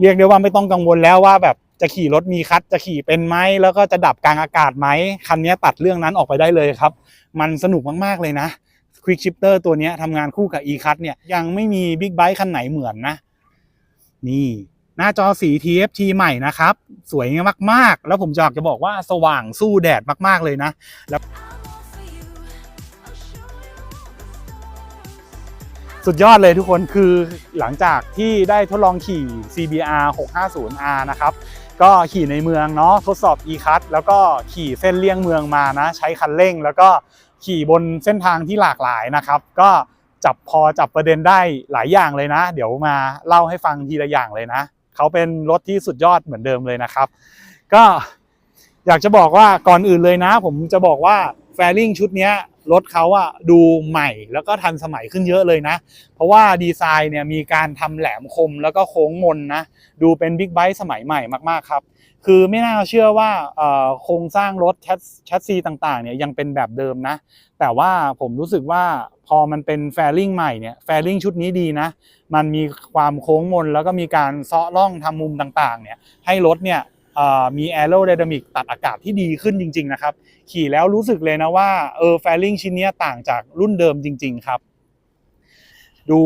เรียกได้ว่าไม่ต้องกังวลแล้วว่าแบบจะขี่รถมีคัดจะขี่เป็นไหมแล้วก็จะดับกลางอากาศไหมคันนี้ตัดเรื่องนั้นออกไปได้เลยครับ มันสนุกมากๆเลยนะ Quick Shifter ตัวนี้ทำงานคู่กับ e-cut เนี่ยยังไม่มีบิ๊กไบค์คันไหนเหมือนนะ นี่หน้าจอสี TFT ใหม่นะครับ สวยมากๆ แล้วผมอยากจะบอกว่าสว่างสู้แดดมากๆเลยนะ สุดยอดเลยทุกคนคือหลังจากที่ได้ทดลองขี่ CBR 650R นะครับ ก็ขี่ในเมืองเนาะทดสอบ e-cut แล้วก็ขี่เส้นเลี่ยงเมืองมานะ ใช้คันเร่ง แล้วก็ขี่บนเส้นทางที่หลากหลายนะครับ ก็จับพอจับประเด็นได้หลายอย่างเลยนะ เดี๋ยวมาเล่าให้ฟังทีละอย่างเลยนะ เขาเป็นรถที่สุดยอดเหมือนเดิมเลยนะครับ ก็อยากจะบอกว่าก่อนอื่นเลยนะ ผมจะบอกว่าแฟริ่งชุดนี้ รถเขาอะดูใหม่แล้วก็ทันสมัยขึ้นเยอะเลยนะ เพราะว่าดีไซน์เนี่ยมีการทำแหลมคมแล้วก็โค้งมนนะดูเป็นบิ๊กไบค์สมัยใหม่มากๆครับ คือไม่น่าเชื่อว่าโครงสร้างรถแชสซีต่างๆเนี่ยยังเป็นแบบเดิมนะ แต่ว่าผมรู้สึกว่าพอมันเป็นแฟริ่งใหม่เนี่ยแฟริ่งชุดนี้ดีนะ มันมีความโค้งมนแล้วก็มีการเซาะร่องทำมุมต่างๆเนี่ยให้รถเนี่ยมีแอโรไดนามิกตัดอากาศที่ดีขึ้นจริง ๆ นะครับ ขี่แล้วรู้สึกเลยนะว่าเออแฟริ่งชิ้นเนี้ยต่างจากรุ่นเดิมจริง ๆ ครับ ดู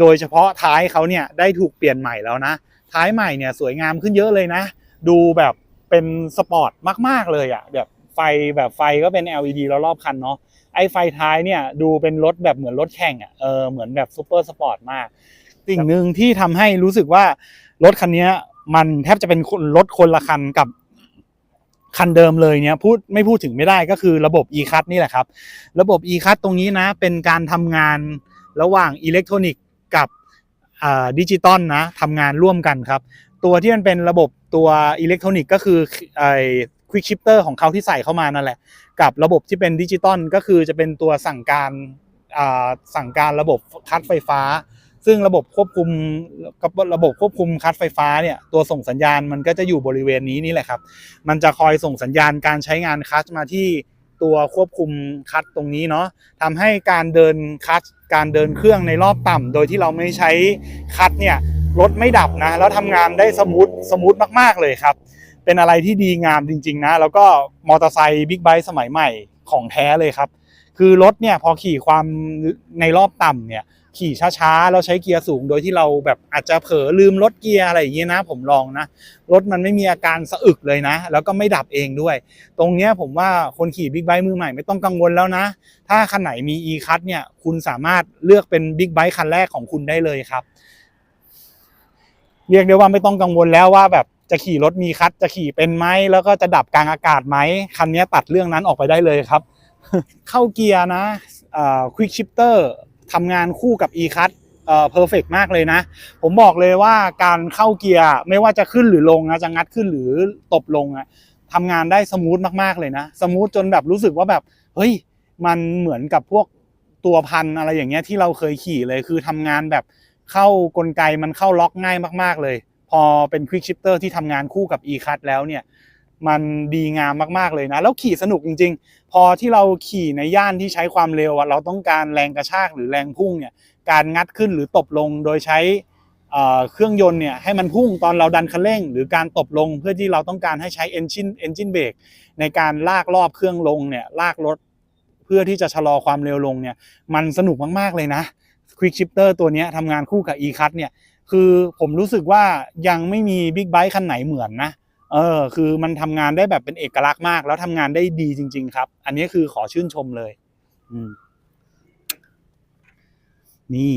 โดยเฉพาะท้ายเขาเนี่ยได้ถูกเปลี่ยนใหม่แล้วนะ ท้ายใหม่เนี่ยสวยงามขึ้นเยอะเลยนะ ดูแบบเป็นสปอร์ตมาก ๆ เลยอะ่ะแบบไฟแบบไฟก็เป็น LED แล้วรอบคันเนาะไอ้ไฟท้ายเนี่ยดูเป็นรถแบบเหมือนรถแข่งอะ่ะเออเหมือนแบบซูเปอร์สปอร์ตมากสิ่งหนึ่งที่ทำให้รู้สึกว่ารถคันนี้มันแทบจะเป็นรถคนละคันกับ คันเดิมเลยเนี่ยพูดไม่พูดถึงไม่ได้ก็คือระบบ e-cut นี่แหละครับ ระบบ e-cut ตรงนี้นะ เป็นการทำงานระหว่างอิเล็กทรอนิกส์กับดิจิตอลนะทำงานร่วมกันครับ ตัวที่มันเป็นระบบตัวอิเล็กทรอนิกส์ก็คือไอ้ควิกชิปเตอร์ของเขาที่ใส่เข้ามานั่นแหละ กับระบบที่เป็นดิจิตอลก็คือจะเป็นตัวสั่งการสั่งการระบบคัดไฟฟ้า ซึ่งระบบควบคุมกับระบบควบคุมคัดไฟฟ้าเนี่ยตัวส่งสัญญาณมันก็จะอยู่บริเวณนี้นี่แหละครับ มันจะคอยส่งสัญญาณการใช้งานคัสมาที่ตัวควบคุมคัสตรงนี้เนาะทำให้การเดินคัสการเดินเครื่องในรอบต่ำโดยที่เราไม่ใช้คัสเนี่ยรถไม่ดับนะแล้วทำงานได้สมูทสมูทมาก ๆเลยครับ เป็นอะไรที่ดีงามจริง ๆ นะ แล้วก็มอเตอร์ไซค์บิ๊กไบค์สมัยใหม่ของแท้เลยครับ คือรถเนี่ยพอขี่ความในรอบต่ำเนี่ย ขี่ช้าๆแล้วใช้เกียร์สูง โดยที่เราแบบอาจจะเผลอลืมลดเกียร์อะไรอย่างเงี้ยนะ ผมลองนะรถมันไม่มีอาการสะอึกเลยนะ แล้วก็ไม่ดับเองด้วย ตรงเนี้ยผมว่าคนขี่บิ๊กไบค์มือใหม่ไม่ต้องกังวลแล้วนะ ถ้าคันไหนมี e-cut เนี่ยคุณสามารถเลือกเป็นบิ๊กไบค์คันแรกของคุณได้เลยครับ เรียกได้ว่าไม่ต้องกังวลแล้วว่าแบบจะขี่รถมีคัดจะขี่เป็นไหมแล้วก็จะดับกลางอากาศไหมคันนี้ตัดเรื่องนั้นออกไปได้เลยครับ เข้าเกียร์นะควิกชิปเตอร์ ทำงานคู่กับ e-cut เอ่อเพอร์เฟกมากเลยนะ ผมบอกเลยว่าการเข้าเกียร์ไม่ว่าจะขึ้นหรือลงนะจะงัดขึ้นหรือตบลงอะทำงานได้สมูทมากๆเลยนะ สมูทจนแบบรู้สึกว่าแบบ เฮ้ย มันเหมือนกับพวกตัวพันอะไรอย่างเงี้ยที่เราเคยขี่เลยคือทำงานแบบเข้ากลไกมันเข้าล็อกง่ายมาก ๆเลย พอเป็น Quick Shifter ที่ทำงานคู่กับ e-cut แล้วเนี่ย มันดีงามมากๆเลยนะ แล้วขี่สนุกจริง ๆ พอที่เราขี่ในย่านที่ใช้ความเร็วอะเราต้องการแรงกระชากหรือแรงพุ่งเนี่ยการงัดขึ้นหรือตบลงโดยใช้เครื่องยนต์เนี่ยให้มันพุ่งตอนเราดันคันเร่ง หรือการตบลงเพื่อที่เราต้องการให้ใช้ engine engine brake ในการลากรอบเครื่องลงเนี่ยลากรถเพื่อที่จะชะลอความเร็วลงเนี่ยมันสนุกมากๆเลยนะ Quick Shifter ตัวนี้ทำงานคู่กับ e-cut เนี่ยคือผมรู้สึกว่ายังไม่มีบิ๊กไบค์คันไหนเหมือนนะ เออคือมันทำงานได้แบบเป็นเอกลักษณ์มาก แล้วทำงานได้ดีจริง ๆ ครับ อันนี้คือขอชื่นชมเลย อืม นี่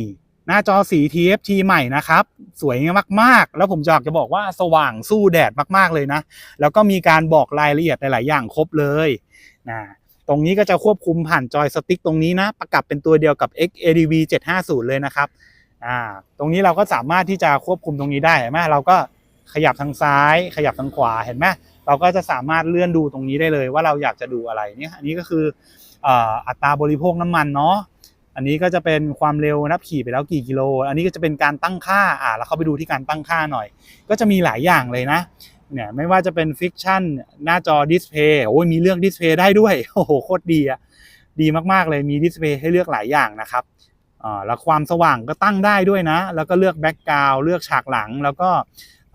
หน้าจอสี TFT ใหม่นะครับ สวยมาก ๆ แล้วผมอยากจะบอกว่าสว่างสู้แดดมากๆเลยนะ แล้วก็มีการบอกรายละเอียดหลาย ๆ อย่างครบเลยนะตรงนี้ก็จะควบคุมผ่านจอยสติ๊กตรงนี้นะ ประกับเป็นตัวเดียวกับ XADV 750 เลยนะครับ อ่า ตรงนี้เราก็สามารถที่จะควบคุมตรงนี้ได้เห็นไหมเราก็ ขยับทางซ้าย ขยับทางขวาเห็นไหมเราก็จะสามารถเลื่อนดูตรงนี้ได้เลยว่าเราอยากจะดูอะไรเนี่ยอันนี้ก็คืออัตราบริโภคน้ำมันเนาะอันนี้ก็จะเป็นความเร็วนับขี่ไปแล้วกี่กิโล อันนี้ก็จะเป็นการตั้งค่าอ่าเราเข้าไปดูที่การตั้งค่าหน่อย ก็จะมีหลายอย่างเลยนะเนี่ยไม่ว่าจะเป็นฟิกชันหน้าจอดิสเพย์โอ้ยมีเลือกดิสเพย์ได้ด้วยโอ้โหโคตรดีอะดีมากๆเลยมีดิสเพย์ให้เลือกหลายอย่างนะครับอ่าแล้วความสว่างก็ตั้งได้ด้วยนะ แล้วก็เลือกแบ็กกราวเลือกฉากหลังแล้วก็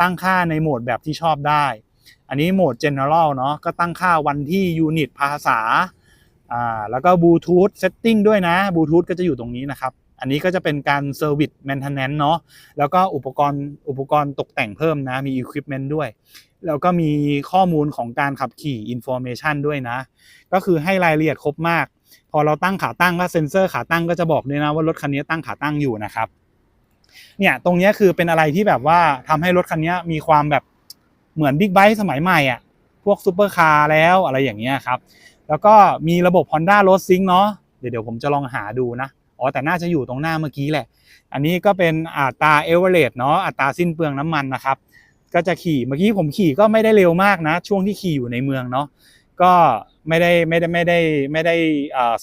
ตั้งค่าในโหมดแบบที่ชอบได้ อันนี้โหมด general เนาะก็ตั้งค่าวันที่ยูนิตภาษาอ่าแล้วก็บลูทูธเซตติ้งด้วยนะบลูทูธก็จะอยู่ตรงนี้นะครับอันนี้ก็จะเป็นการ Service Maintenance เนาะแล้วก็อุปกรณ์อุปกรณ์ตกแต่งเพิ่มนะมี Equipment ด้วย แล้วก็มีข้อมูลของการขับขี่ Information ด้วยนะ ก็คือให้รายละเอียดครบมาก พอเราตั้งขาตั้งก็เซ็นเซอร์ขาตั้งก็จะบอกด้วยนะว่ารถคันนี้ตั้งขาตั้งอยู่นะครับ เนี่ยตรงนี้คือเป็นอะไรที่แบบว่าทำให้รถคันนี้มีความแบบเหมือนบิ๊กไบค์สมัยใหม่อะพวกซูเปอร์คาร์แล้วอะไรอย่างเงี้ยครับ แล้วก็มีระบบ Honda Road Sync เนาะเดี๋ยวเดี๋ยวผมจะลองหาดูนะอ๋อแต่น่าจะอยู่ตรงหน้าเมื่อกี้แหละ อันนี้ก็เป็นอัตราเอเวอเรสต์เนาะอัตราสิ้นเปลืองน้ำมันนะครับ ก็จะขี่เมื่อกี้ผมขี่ก็ไม่ได้เร็วมากนะ ช่วงที่ขี่อยู่ในเมืองเนาะก็ไม่ได้ไม่ได้ไม่ได้ไม่ได้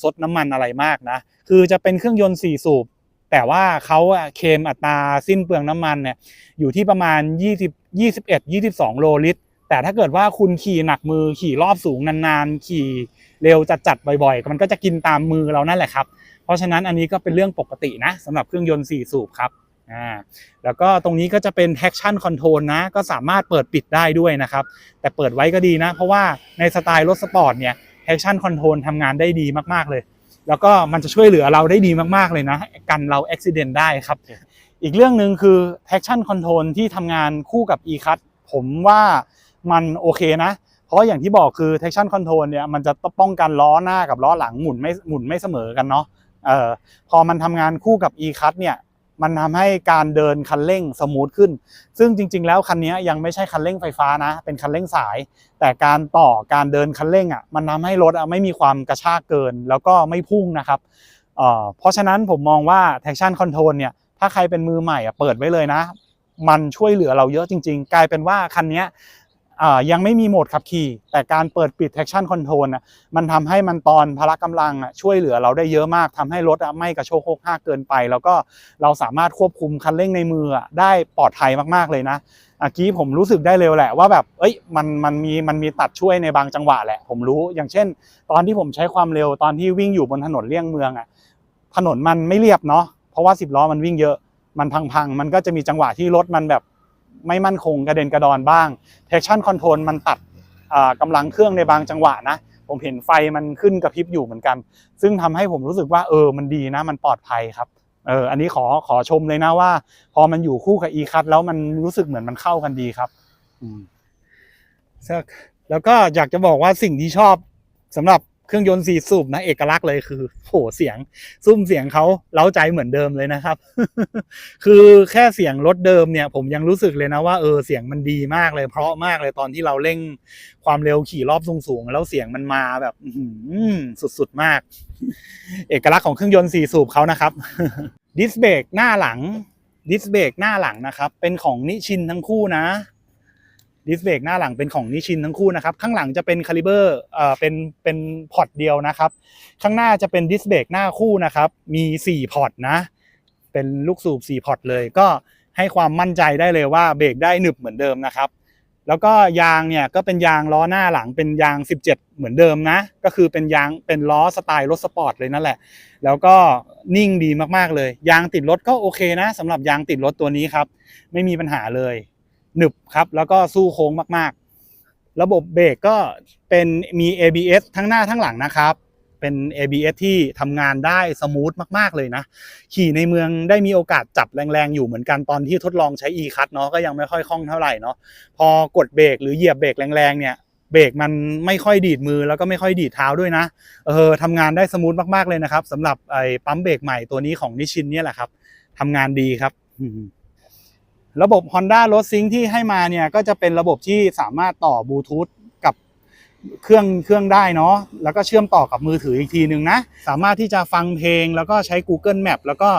ซดน้ำมันอะไรมากนะ คือจะเป็นเครื่องยนต์4สูบ แต่ว่าเขาเคมอัตราสิ้นเปลืองน้ำมันเนี่ยอยู่ที่ประมาณ 20 21 22 โลลิตร แต่ถ้าเกิดว่าคุณขี่หนักมือขี่รอบสูงนานๆ ขี่เร็วจัดๆบ่อยๆ มันก็จะกินตามมือเรานั่นแหละครับ เพราะฉะนั้นอันนี้ก็เป็นเรื่องปกตินะสำหรับเครื่องยนต์ 4 สูบครับอ่าแล้วก็ตรงนี้ก็จะเป็น traction control นะ ก็สามารถเปิดปิดได้ด้วยนะครับ แต่เปิดไว้ก็ดีนะ เพราะว่าในสไตล์รถสปอร์ตเนี่ย traction control ทำงานได้ดีมากๆเลย แล้วก็มันจะช่วยเหลือเราได้ดีมากๆเลยนะ กันเราอุบิเหตุได้ครับ อีกเรื่องหนึ่งคือ traction control ที่ทำงานคู่กับ e-cut ผมว่ามันโอเคนะ เพราะอย่างที่บอกคือ traction control เนี่ยมันจะป้องกันล้อหน้ากับล้อหลังหมุนไม่หมุนไม่เสมอกันเนาะเออพอมันทำงานคู่กับ e-cut เนี่ย มันทำให้การเดินคันเร่งสมูทขึ้น ซึ่งจริง ๆ แล้วคันนี้ยังไม่ใช่คันเร่งไฟฟ้านะ เป็นคันเร่งสาย แต่การต่อการเดินคันเร่งอะมันทำให้รถอะไม่มีความกระชากเกิน แล้วก็ไม่พุ่งนะครับเออเพราะฉะนั้นผมมองว่า traction control เนี่ยถ้าใครเป็นมือใหม่อะเปิดไว้เลยนะ มันช่วยเหลือเราเยอะจริง ๆ กลายเป็นว่าคันนี้ ยังไม่มีโหมดขับขี่ แต่การเปิดปิด traction control นะมันทำให้มันตอนพละกำลังช่วยเหลือเราได้เยอะมากทำให้รถไม่กระโชกโคกห้าเกินไป แล้วก็เราสามารถควบคุมคันเร่งในมือได้ปลอดภัยมากๆเลยนะเมื่อกี้ผมรู้สึกได้เร็วแหละว่าแบบเอ้ยมันมันมีมันมีตัดช่วยในบางจังหวะแหละ ผมรู้อย่างเช่น ตอนที่ผมใช้ความเร็วตอนที่วิ่งอยู่บนถนนเลี่ยงเมืองอะถนนมันไม่เรียบเนาะเพราะว่าสิบล้อมันวิ่งเยอะมันพังๆ มันก็จะมีจังหวะที่รถมันแบบ ไม่มั่นคงกระเด็นกระดอนบ้าง traction control มันตัดอ่ากำลังเครื่องในบางจังหวะนะ ผมเห็นไฟมันขึ้นกระพริบอยู่เหมือนกัน ซึ่งทำให้ผมรู้สึกว่าเออมันดีนะมันปลอดภัยครับเอออันนี้ขอขอชมเลยนะว่า พอมันอยู่คู่กับ e คัทแล้วมันรู้สึกเหมือนมันเข้ากันดีครับอืมแล้วก็อยากจะบอกว่าสิ่งที่ชอบสำหรับ เครื่องยนต์สี่สูบนะเอกลักษณ์เลยคือโหเสียงซุ้มเสียงเขาเล้าใจเหมือนเดิมเลยนะครับ คือแค่เสียงรถเดิมเนี่ย ผมยังรู้สึกเลยนะว่าเออเสียงมันดีมากเลย เพราะมากเลยตอนที่เราเร่งความเร็วขี่รอบสูงๆแล้วเสียงมันมาแบบสุดๆมาก เอกลักษณ์ของเครื่องยนต์สี่สูบเขานะครับดิสเบรกหน้าหลังดิสเบรกหน้าหลังนะครับ เป็นของนิชินทั้งคู่นะ ดิสเบรกหน้าหลังเป็นของนิชินทั้งคู่นะครับ ข้างหลังจะเป็นคาลิเบอร์เอ่อเป็นเป็นพอร์ตเดียวนะครับ ข้างหน้าจะเป็นดิสเบรกหน้าคู่นะครับ มี 4 พอร์ตนะ เป็นลูกสูบ 4 พอร์ตเลย ก็ให้ความมั่นใจได้เลยว่าเบรกได้หนึบเหมือนเดิมนะครับ แล้วก็ยางเนี่ยก็เป็นยางล้อหน้าหลังเป็นยาง 17 เหมือนเดิมนะ ก็คือเป็นยางเป็นล้อสไตล์รถสปอร์ตเลยนั่นแหละ แล้วก็นิ่งดีมากๆเลย ยางติดรถก็โอเคนะสำหรับยางติดรถตัวนี้ครับ ไม่มีปัญหาเลย หนึบครับ แล้วก็สู้โค้งมากๆ ระบบเบรกก็เป็นมี ABS ทั้งหน้าทั้งหลังนะครับ เป็น ABS ที่ทำงานได้สมูทมากๆเลยนะ ขี่ในเมืองได้มีโอกาสจับแรงๆ อยู่เหมือนกันตอนที่ทดลองใช้ e cut เนาะก็ยังไม่ค่อยคล่องเท่าไหร่เนาะพอกดเบรกหรือเหยียบเบรกแรงๆเนี่ยเบรกมันไม่ค่อยดีดมือแล้วก็ไม่ค่อยดีดเท้าด้วยนะ เออทำงานได้สมูทมากๆเลยนะครับสำหรับไอ้ปั๊มเบรกใหม่ตัวนี้ของนิชินเนี่ยแหละครับทำงานดีครับ ระบบ Honda Road Sync ที่ให้มาเนี่ยก็จะเป็นระบบที่สามารถต่อบลูทูธกับเครื่องเครื่องได้เนาะแล้วก็เชื่อมต่อกับมือถืออีกทีหนึ่งนะ สามารถที่จะฟังเพลง แล้วก็ใช้ Google Map แล้วก็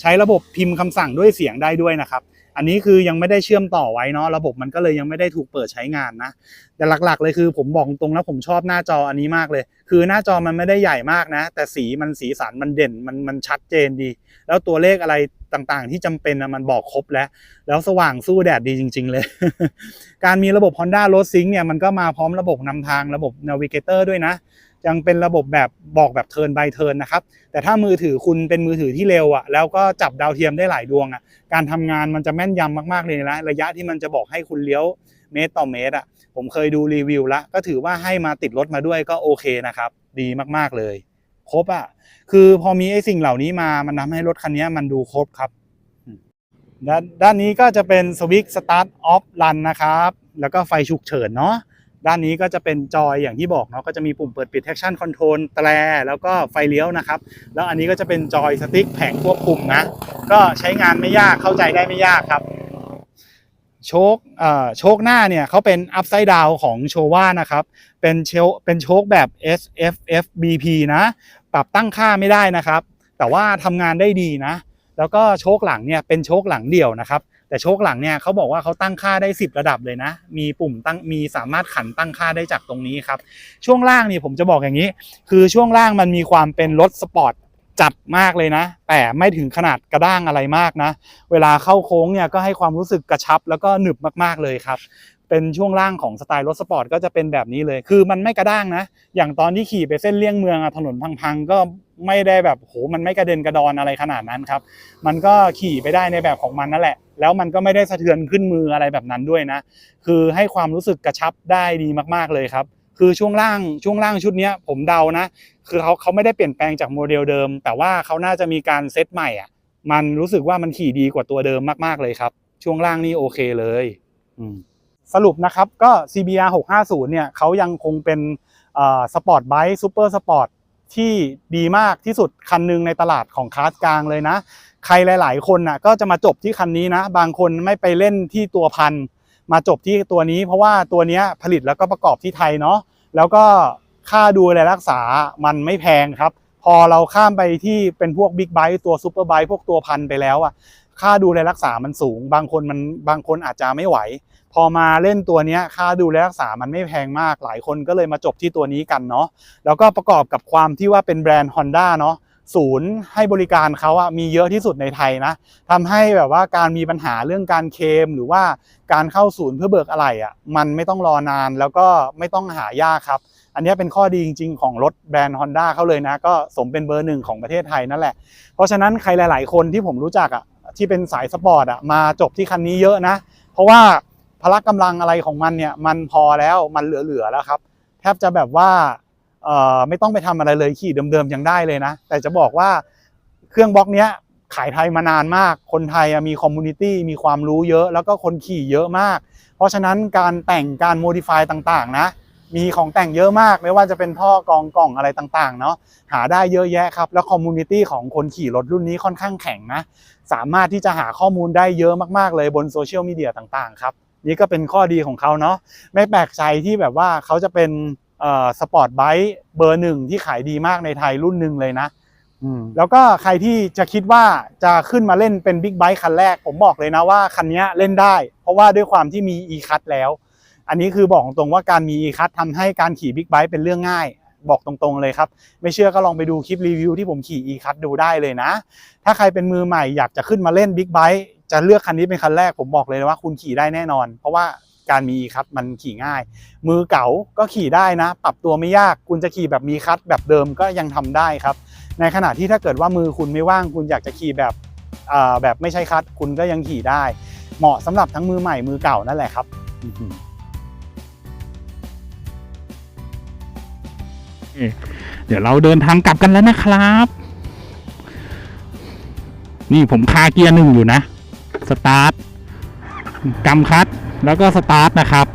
ใช้ระบบพิมพ์คำสั่งด้วยเสียงได้ด้วยนะครับ อันนี้คือยังไม่ได้เชื่อมต่อไว้เนาะระบบมันก็เลยยังไม่ได้ถูกเปิดใช้งานนะแต่หลักๆ เลยคือผมบอกตรงนะผมชอบหน้าจออันนี้มากเลย คือหน้าจอมันไม่ได้ใหญ่มากนะ แต่สีมันสีสันมันเด่นมันมันชัดเจนดี แล้วตัวเลขอะไรต่างๆ ที่จำเป็นนะมันบอกครบแล้ว แล้วสว่างสู้แดดดีจริง ๆ เลย การมีระบบ Honda Road Sync เนี่ยมันก็มาพร้อมระบบนำทางระบบ Navigator ด้วยนะ ยังเป็นระบบแบบบอกแบบเทิร์น by เทิร์นนะครับแต่ถ้ามือถือคุณเป็นมือถือที่เร็วอะแล้วก็จับดาวเทียมได้หลายดวงอะการทำงานมันจะแม่นยำมากๆเลยนะระยะที่มันจะบอกให้คุณเลี้ยวเมตรต่อเมตรอะผมเคยดูรีวิวแล้วก็ถือว่าให้มาติดรถมาด้วยก็โอเคนะครับดีมากๆเลย ครบอะคือพอมีไอ้สิ่งเหล่านี้มามันทำให้รถคันนี้มันดูครบครับด้านด้านนี้ก็จะเป็นสวิตช์สตาร์ทออฟรันนะครับ แล้วก็ไฟฉุกเฉินเนาะ ด้านนี้ก็จะเป็นจอยอย่างที่บอกเนาะก็จะมีปุ่มเปิดปิด traction control แตรแล้วก็ไฟเลี้ยวนะครับ แล้วอันนี้ก็จะเป็นจอยสติ๊กแผงควบคุมนะ ก็ใช้งานไม่ยากเข้าใจได้ไม่ยากครับ โชคเอ่อโชคหน้าเนี่ยเขาเป็น upside down ของโชว่านะครับ เป็นเชลเป็นโชคแบบ SFFBP นะ ปรับตั้งค่าไม่ได้นะครับ แต่ว่าทำงานได้ดีนะ แล้วก็โชคหลังเนี่ยเป็นโชคหลังเดี่ยวนะครับ แต่โชคหลังเนี่ยเขาบอกว่าเขาตั้งค่าได้ 10 ระดับเลยนะ มีปุ่มตั้งมีสามารถขันตั้งค่าได้จากตรงนี้ครับ ช่วงล่างนี่ผมจะบอกอย่างนี้ คือช่วงล่างมันมีความเป็นรถสปอร์ตจัดมากเลยนะ แต่ไม่ถึงขนาดกระด้างอะไรมากนะ เวลาเข้าโค้งเนี่ยก็ให้ความรู้สึกกระชับแล้วก็หนึบมากๆเลยครับ เป็นช่วงล่างของสไตล์รถสปอร์ตก็จะเป็นแบบนี้เลย คือมันไม่กระด้างนะ อย่างตอนที่ขี่ไปเส้นเลี่ยงเมืองอถนนพังๆก็ไม่ได้แบบโหมันไม่กระเด็นกระดอนอะไรขนาดนั้นครับ มันก็ขี่ไปได้ในแบบของมันนั่นแหละ แล้วมันก็ไม่ได้สะเทือนขึ้นมืออะไรแบบนั้นด้วยนะ คือให้ความรู้สึกกระชับได้ดีมากๆเลยครับ คือช่วงล่างช่วงล่างชุดนี้ผมเดานะ คือเขาเขาไม่ได้เปลี่ยนแปลงจากโมเดลเดิม แต่ว่าเขาน่าจะมีการเซตใหม่อะมันรู้สึกว่ามันขี่ดีกว่าตัวเดิมมากๆเลยครับ ช่วงล่างนี่โอเคเลยอืมสรุปนะครับก็ CBR 650เนี่ยเขายังคงเป็นสปอร์ตไบค์ซูเปอร์สปอร์ตที่ดีมากที่สุดคันหนึ่งในตลาดของคลาสกลางเลยนะ ใครหลาย ๆ คนน่ะก็จะมาจบที่คันนี้นะ บางคนไม่ไปเล่นที่ตัวพันมาจบที่ตัวนี้ เพราะว่าตัวนี้ผลิตแล้วก็ประกอบที่ไทยเนาะแล้วก็ค่าดูแลรักษามันไม่แพงครับ พอเราข้ามไปที่เป็นพวกบิ๊กไบค์ตัวซูเปอร์ไบค์พวกตัวพันไปแล้วอะค่าดูแลรักษามันสูง บางคนมันบางคนอาจจะไม่ไหว พอมาเล่นตัวนี้ค่าดูแลรักษามันไม่แพงมากหลายคนก็เลยมาจบที่ตัวนี้กันเนาะแล้วก็ประกอบกับความที่ว่าเป็นแบรนด์ Honda เนาะ ศูนย์ให้บริการเขาอะมีเยอะที่สุดในไทยนะทำให้แบบว่าการมีปัญหาเรื่องการเคม หรือว่าการเข้าศูนย์เพื่อเบิกอะไรอะมันไม่ต้องรอนานแล้วก็ไม่ต้องหายากครับ อันนี้เป็นข้อดีจริง ๆ ของรถแบรนด์ Honda เขาเลยนะ ก็สมเป็นเบอร์หนึ่งของประเทศไทยนั่นแหละ เพราะฉะนั้นใครหลาย ๆ คนที่ผมรู้จักอะที่เป็นสายสปอร์ตอะมาจบที่คันนี้เยอะนะ เพราะว่าพละกำลังอะไรของมันเนี่ยมันพอแล้วมันเหลือๆแล้วครับ แทบจะแบบว่า ไม่ต้องไปทำอะไรเลยขี่เดิมๆยังได้เลยนะ แต่จะบอกว่าเครื่องบล็อกเนี้ยขายไทยมานานมาก คนไทยมีคอมมูนิตี้มีความรู้เยอะ แล้วก็คนขี่เยอะมาก เพราะฉะนั้นการแต่งการโมดิฟายต่างๆนะ มีของแต่งเยอะมาก ไม่ว่าจะเป็นท่อกองกล่องอะไรต่างๆเนาะหาได้เยอะแยะครับ แล้วคอมมูนิตี้ของคนขี่รถรุ่นนี้ค่อนข้างแข็งนะ สามารถที่จะหาข้อมูลได้เยอะมากๆเลยบนโซเชียลมีเดียต่างๆครับนี่ก็เป็นข้อดีของเขาเนาะไม่แปลกใจที่แบบว่าเขาจะเป็น สปอร์ตไบค์เบอร์หนึ่งที่ขายดีมากในไทยรุ่นหนึ่งเลยนะอืมแล้วก็ใครที่จะคิดว่าจะขึ้นมาเล่นเป็นบิ๊กไบค์คันแรก ผมบอกเลยนะว่าคันนี้เล่นได้ เพราะว่าด้วยความที่มี e c u t แล้ว อันนี้คือบอกตรงๆว่าการมี e c u t ทำให้การขี่บิ๊กไบค์เป็นเรื่องง่าย บอกตรงๆเลยครับ ไม่เชื่อก็ลองไปดูคลิปรีวิวที่ผมขี่ e c u t ดูได้เลยนะ ถ้าใครเป็นมือใหม่อยากจะขึ้นมาเล่นบิ๊กไบค์จะเลือกคันนี้เป็นคันแรกผมบอกเลยว่าคุณขี่ได้แน่นอน เพราะว่า การมีคัทมันขี่ง่าย มือเก่าก็ขี่ได้นะ ปรับตัวไม่ยากคุณจะขี่แบบมีคัทแบบเดิมก็ยังทำได้ครับ ในขณะที่ถ้าเกิดว่ามือคุณไม่ว่าง คุณอยากจะขี่แบบแบบไม่ใช่คัทคุณก็ยังขี่ได้ เหมาะสำหรับทั้งมือใหม่มือเก่านั่นแหละครับเดี๋ยวเราเดินทางกลับกันแล้วนะครับ นี่ผมคาเกียร์หนึ่งอยู่นะ สตาร์ทกำคัด แล้วก็สตาร์ทนะครับ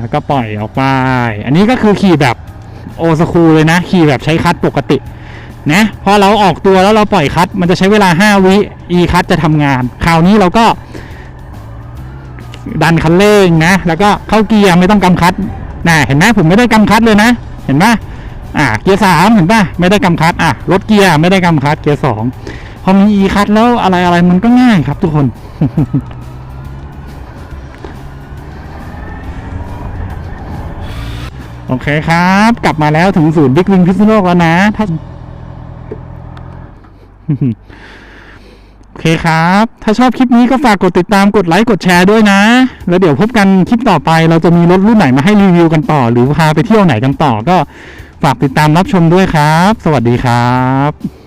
แล้วก็ปล่อยออกไป อันนี้ก็คือขี่แบบโอสคูเลยนะ ขี่แบบใช้คัดปกตินะพอเราออกตัวแล้วเราปล่อยคัด มันจะใช้เวลา 5 วิ e คัดจะทำงาน คราวนี้เราก็ ดันคันเร่งนะ แล้วก็เข้าเกียร์ไม่ต้องกำคัดน่ะเห็นไหมผมไม่ได้กำคัดเลยนะ เห็นปะอ่าเกียร์สามเห็นปะไม่ได้กำคัดอะรถเกียร์ไม่ได้กำคัดเกียร์สองพอมี e คัดแล้วอะไรอะไรมันก็ง่ายครับทุกคน โอเคครับ กลับมาแล้วถึงศูนย์บิ๊กวิงพิษณุโลกแล้วนะถ้าโอเคครับ ถ้าชอบคลิปนี้ก็ฝากกดติดตามกดไลค์กดแชร์ด้วยนะ แล้วเดี๋ยวพบกันคลิปต่อไป เราจะมีรถรุ่นไหนมาให้รีวิวกันต่อ หรือพาไปเที่ยวไหนกันต่อก็ฝากติดตามรับชมด้วยครับ สวัสดีครับ